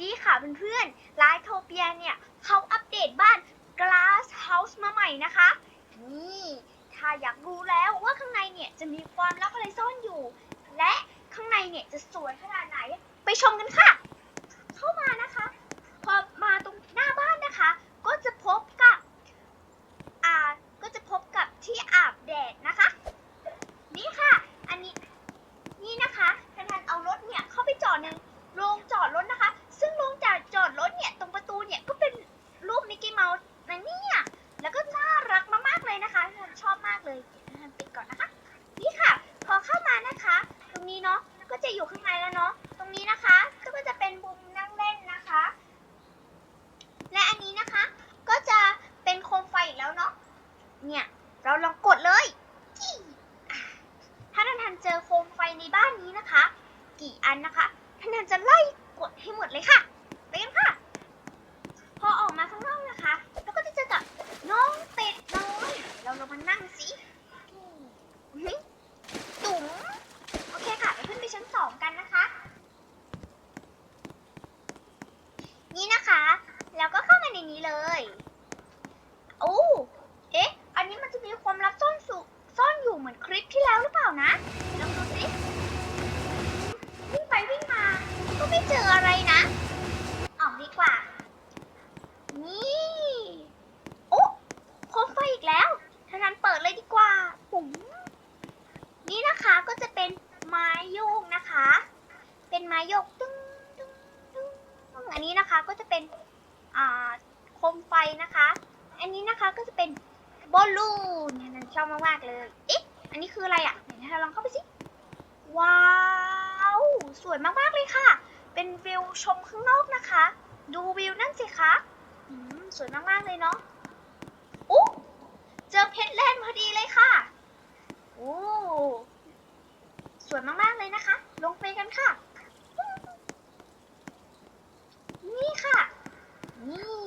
ดีค่ะเพื่อนๆไลท์โทเปียเนี่ยเขาอัปเดตบ้าน Glass House มาใหม่นะคะ นี่ ถ้าอยากรู้แล้วว่าข้างในเนี่ยจะมีความลับอะไรซ่อนอยู่ และข้างในเนี่ยจะสวยขนาดไหน ไปชมกันค่ะ เข้ามานะคะ พอมาตรงหน้าบ้านนะคะ ก็จะพบกับ อ่า ก็จะพบกับที่อาบแดดนะคะ นี่ค่ะ อันนี้ นี่นะคะทันทันเอารถเนี่ยเข้าไปจอดในโรงจอดรถนะคะ ซึ่งโรงจอดจอดรถเนี่ยตรงประตูเนี่ยก็เป็นรูปมิกกี้เมาส์นะเนี่ย แล้วก็น่ารักมากๆเลยนะคะทันทันชอบมากเลยเดี๋ยวทันทันปิดก่อนนะคะ นี่ค่ะ พอเข้ามานะคะ ตรงนี้เนาะ ก็จะอยู่ข้างในแล้วเนาะ ตรงนี้นะคะ ก็จะเป็นมุมนั่งเล่นนะคะ และอันนี้นะคะ ก็จะเป็นโคมไฟอีกแล้วเนาะ เนี่ย เราลองกดเลยจี้อะถ้าท่านทันเจอโคมไฟในบ้านนี้นะคะ กี่อันนะคะท่านทันจะไล่กดให้หมดเลยค่ะ ไปกันค่ะ พอออกมาข้างนอกนะคะเราก็จะเจอกับน้องเป็ดน้อยเราลงมานั่งสิอืมอื้อหือจุ๋มโอเคค่ะไปขึ้นไปชั้นสองกันนะคะ นี่นะคะ แล้วก็เข้ามาในนี้เลย โอ้ เอ๊ะ อันนี้มันจะมีความลับซ่อนสุซ่อนอยู่เหมือนคลิป ที่แล้วหรือเปล่านะลองดูสิวิ่งไปวิ่งมา ก็ไม่เจออะไรนะ ออกดีกว่า นี่โอ้โคมไฟอีกแล้วทางนั้นเปิดเลยดีกว่าปุ๋มนี่นะคะก็จะเป็นไม้โยกนะคะ เป็นไม้โยกตึ้งตึ้งตึ้งอันนี้นะคะก็จะเป็นอ่าโคมไฟนะคะ อันนี้นะคะก็จะเป็นบอลลูนเนี่ยนันชอบมากๆเลย เอ๊ะ อันนี้คืออะไรอะไหนเราลองเข้าไปสิ ว้าว สวยมากๆเลยค่ะ เป็นวิวชมข้างนอกนะคะ ดูวิวนั่นสิคะอืมสวยมากๆเลยเนาะอู้เจอเพชรแลนด์พอดีเลยค่ะโอ้สวยมากๆเลยนะคะ ลงไปกันค่ะ นี่ค่ะ นี่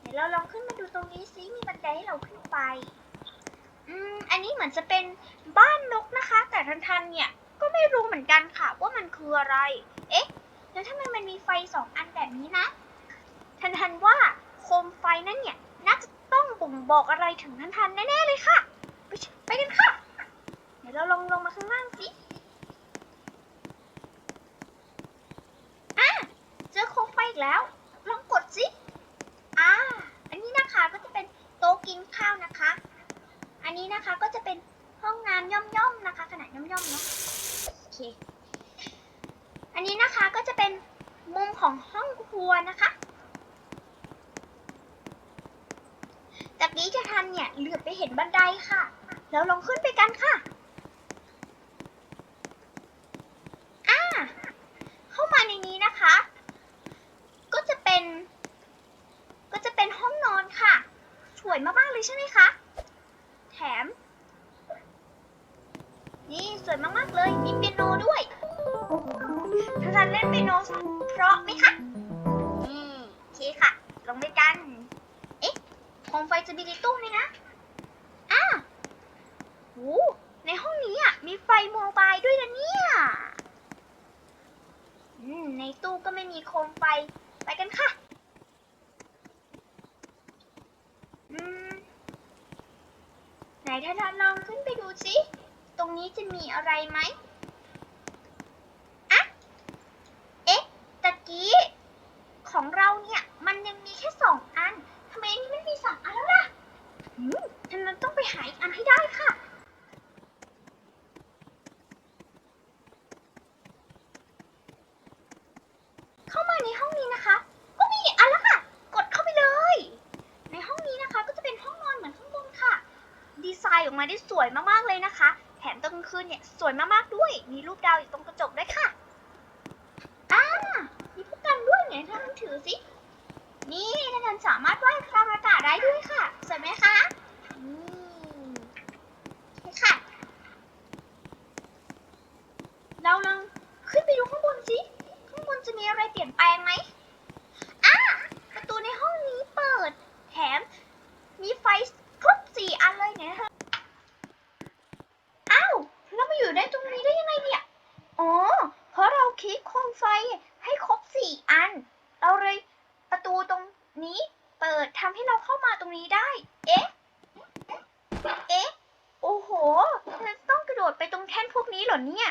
เดี๋ยวเราลองขึ้นมาดูตรงนี้ซิ มีบันไดให้เราขึ้นไป อืม อนจะเป็นบ้านนกนะคะ แต่ทันทันๆเนี่ยก็ไม่รู้เหมือนกันค่ะว่ามันคืออะไร เอ๊ะ แล้วทำไมมันมีไฟสองอันแบบนี้นะ ทันทันๆว่าโคมไฟนั่นเนี่ยน่าจะต้องบ่งบอกอะไรถึงทันทันๆแน่ๆเลยค่ะ ไปไปกันค่ะ เดี๋ยวเราลงลงมาข้างล่างสิอะเจอโคมไฟอีกแล้ว ลองกดสิอ่าอันนี้นะคะก็จะเป็นโต๊ะกินข้าว อันนี้นะคะก็จะเป็นห้องน้ำย่อมๆนะคะ ขนาดย่อมๆเนาะโอเค อันนี้นะคะก็จะเป็นมุมของห้องครัวนะคะจากนี้จะทันเนี่ยเหลือบไปเห็นบันไดค่ะ แล้วลองขึ้นไปกันค่ะอ่าเข้ามาในนี้นะคะ ก็จะเป็น ก็จะเป็นห้องนอนค่ะ สวยมากๆเลยใช่ไหมคะ แถม นี่สวยมากๆเลย มีเปียโนด้วยทาซันเล่นเปียโนเพราะไหมคะนี่โอเคค่ะ ลงไปกัน เอ๊ะโคมไฟจะมีในตู้ไหมนะอ่าโหในห้องนี้อะมีไฟโมบายด้วยนะเนี่ยอืมในตู้ก็ไม่มีโคมไฟ ไปกันค่ะ อืม ไหนท่านลองขึ้นไปดูสิ ตรงนี้จะมีอะไรไหมอะเอ๊ะ ตะกี้ ของเราเนี่ย มันยังมีแค่สองอัน ทำไมอันนี้มันมีสองอันแล้วล่ะอืมท่านนั้นต้องไปหาอีกอันให้ได้ค่ะเข้ามาในห้องนี้นะคะ ก็มีอีกอัน ดีไซน์ออกมาได้สวยมากๆเลยนะคะ แถมตอนกลางคืนเนี่ยสวยมากๆด้วย มีรูปดาวอยู่ตรงกระจกด้วยค่ะอ่ามีผู้กันด้วยเนี่ยท่านถือสิ นี่ท่านสามารถวาดกลางอากาศได้ด้วยค่ะ สวยไหมคะอืมโอเคค่ะ เราลองขึ้นไปดูข้างบนสิ ข้างบนจะมีอะไรเปลี่ยนแปลงไหมอ่าประตูในห้องนี้เปิด แถมมีไฟ สี่อันเลยเนี่ยเธออ้าวแล้วมาอยู่ได้ตรงนี้ได้ยังไงเนี่ย อ๋อ เพราะเราคลิกโคมไฟให้ครบสี่อัน เราเลยประตูตรงนี้เปิดทำให้เราเข้ามาตรงนี้ได้ เอ๊ะ เอ๊ะ โอ้โหฉันต้องกระโดดไปตรงแท่นพวกนี้เหรอเนี่ย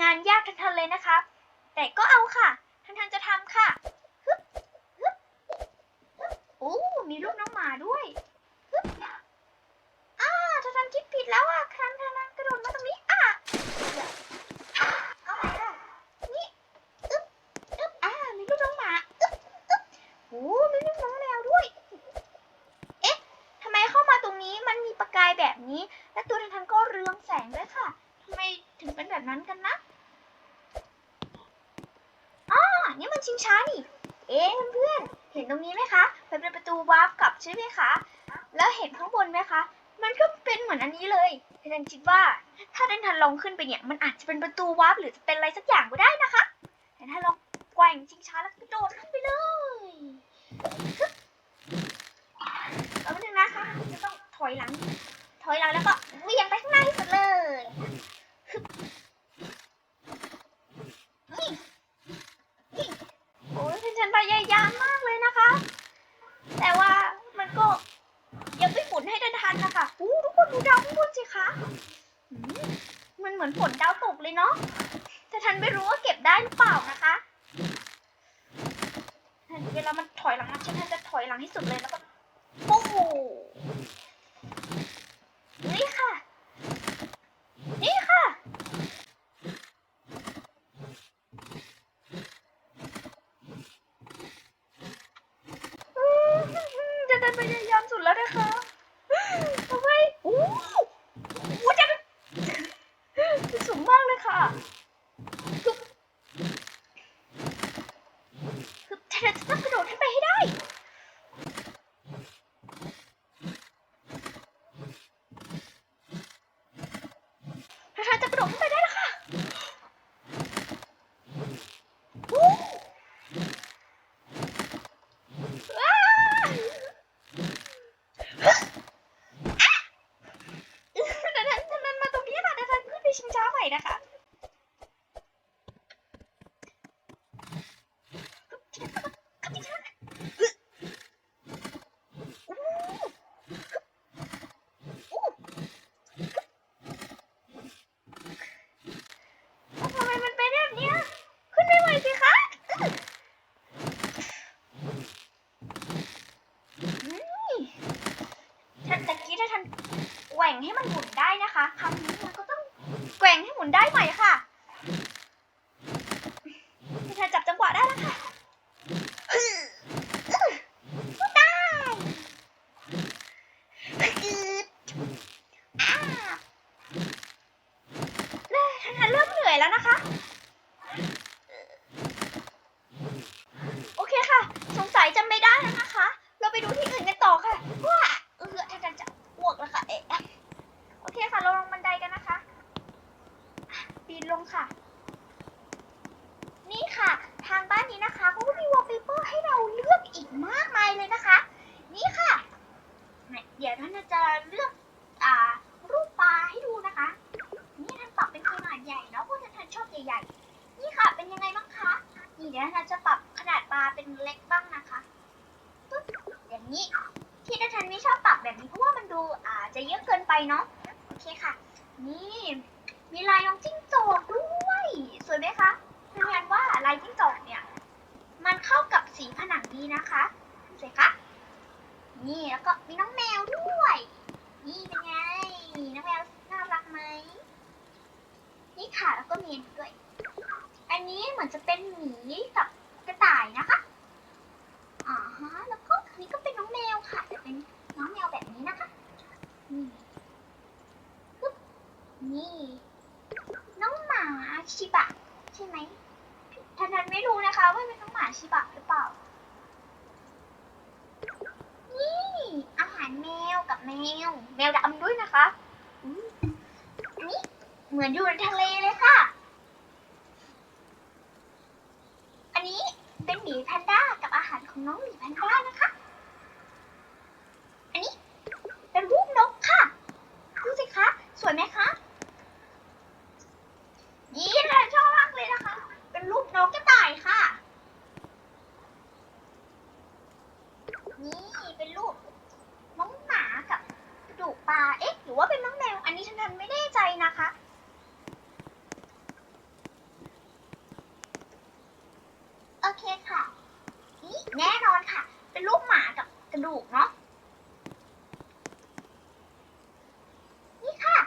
งานยากทันๆเลยนะคะ แต่ก็เอาค่ะทันๆจะทำค่ะฮึบฮึบฮึบโอ้มีลูกน้องหมาด้วยฮึบอ่าทันๆคิดผิด แล้วอะทันทันกระโดดมาตรงนี้อะเอาใหม่ค่ะนี่อึ๊บอึ๊บอ่ามีลูกน้องหมาอึ๊บอึ๊บโอ้มีลูกน้องแมวด้วย เอ๊ะทำไมเข้ามาตรงนี้มันมีประกายแบบนี้ และตัวทันทันก็เรืองแสงด้วยค่ะทำไมถึงเป็นแบบนั้นกันนะอ๋อนี่มันชิงช้านี่เอ๊ะเพื่อนเห็นตรงนี้ไหมคะมันเป็นประตูวาร์ปกลับใช่ไหมคะ แล้วเห็นข้างบนไหมคะ มันก็เป็นเหมือนอันนี้เลยทันคิดว่า ถ้าทันทันลองขึ้นไปเนี่ย มันอาจจะเป็นประตูวาร์ปหรือจะเป็นอะไรสักอย่างก็ได้นะคะ แต่ถ้าลองแกว่งชิงช้าแล้วกระโดดขึ้นไปเลยฮึบแล้วนึงนะคะจะต้องถอยหลัง ถอยหลังแล้วก็เวียงไปข้างหน้าสุดเลยโอ้ยเป็นฉันพยายามมากเลยนะคะ แต่ว่ามันก็ยังไม่ฝนให้ทันทันนะคะอู้ทุกคนดูดาวข้างบนสิคะอืมมัน เหมือนฝนดาวตกเลยเนาะแต่ทันไม่รู้ว่าเก็บได้หรือเปล่านะคะเดี๋ยวเรามันถอยหลังนะฉันทันจะถอยหลังที่สุดเลยแล้วก็ปู้ นี่ค่ะ นี่ค่ะ จะได้พยายามสุดแล้วนะคะทำไมอู้หูจะสูงมากเลยค่ะคือคือเธอจะต้องกระโดดขึ้นไปให้ได้ ถ้าเธอจะกระโดดขึ้นไปได้แล้วค่ะวู้ว้าวอะเดี๋ยวฉันฉันมาตรงนี้ค่ะเดี๋ยวฉันขึ้นไปชิงช้าใหม่ นะคะทำไมมันเป็นแบบเนี้ยขึ้นไม่ไหวสิคะนี่ถ้าตะกี้ถ้าทันแกว่งให้มันหมุนได้นะคะคำนี้มันก็ต้องแกว่งให้หมุนได้ใหม่ค่ะถ้าทันจับจังหวะได้แล้วค่ะได้อืดอ่าเริ่มทันเริ่มเหนื่อยแล้วนะคะ โอเคค่ะ สงสัยจำไม่ได้แล้วนะคะ เราไปดูที่อื่นกันต่อค่ะว่าเออท่านจะอ้วกแล้วค่ะ เอ๊ะโอเคค่ะ เราลงบันไดกันนะคะ ปีนลง ค่ะ นี่ค่ะ ทางบ้านนี้นะคะเขาก็มีวอลเปเปอร์ให้เราเลือกอีกมากมายเลยนะคะ นี่ค่ะ เดี๋ยวท่านจะเลือกอ่ารูปปลาให้ดูนะคะ นี่ท่านปรับเป็นขนาดใหญ่เนาะเพราะท่านชอบใหญ่ๆ นี่ค่ะเป็นยังไงบ้างคะนี่เดี๋ยวเราจะปรับขนาดปลาเป็นเล็กบ้างนะคะปึ๊บอย่างนี้ที่ดิฉันไม่ชอบปรับแบบนี้เพราะว่ามันดูอาจจะเยอะเกินไปเนาะโอเคค่ะ นี่ มีลายน้องจิ้งจอกด้วย สวยไหมคะเพื่อนๆว่าลายจิ้งจอกเนี่ย มันเข้ากับสีผนังดีนะคะสวยคะนี่แล้วก็มีน้องแมวด้วย นี่เป็นไง น้องแมวน่ารักไหมนี่ค่ะแล้วก็มีนด้วย อันนี้เหมือนจะเป็นหมีกับกระต่ายนะคะอ่าฮะแล้วก็อันนี้ก็เป็นน้องแมวค่ะแต่เป็นน้องแมวแบบนี้นะคะนี่ นี่ ชิบะใช่ไหมท่านนันไม่รู้นะคะ ว่าเป็นน้องหมาชิบะหรือเปล่า นี่อาหารแมวกับแมว แมวดำด้วยนะคะอันนี้เหมือนอยู่ในทะเลเลยค่ะ อันนี้เป็นหมีแพนด้ากับอาหารของน้องหมีแพนด้านะคะ อันนี้เป็นรูปนกค่ะ ดูสิคะ สวยไหมคะยี่เลยชอบมากเลยนะคะ เป็นรูปนกกระต่ายค่ะ โอเคค่ะ นี่แน่นอนค่ะ เป็นรูปหมากับกระดูกเนาะ นี่ค่ะ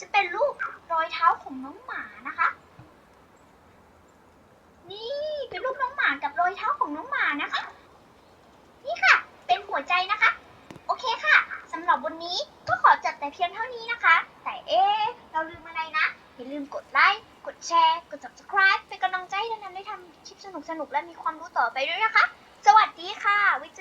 จะเป็นรูปรอยเท้าของน้องหมานะคะ นี่เป็น รูปน้องหมากับรอยเท้าของน้องหมานะคะ นี่ค่ะ เป็นหัวใจนะคะ โอเคค่ะสำหรับวันนี้ก็ขอจัดแต่เพียงเท่านี้นะคะ แต่เอ๊เราลืมอะไรนะอย่าลืมกดไลค์กดแชร์กด subscribe เป็นกำลังใจให้นันได้ทำคลิปสนุกๆและมีความรู้ต่อไปด้วยนะคะ สวัสดีค่ะวิจ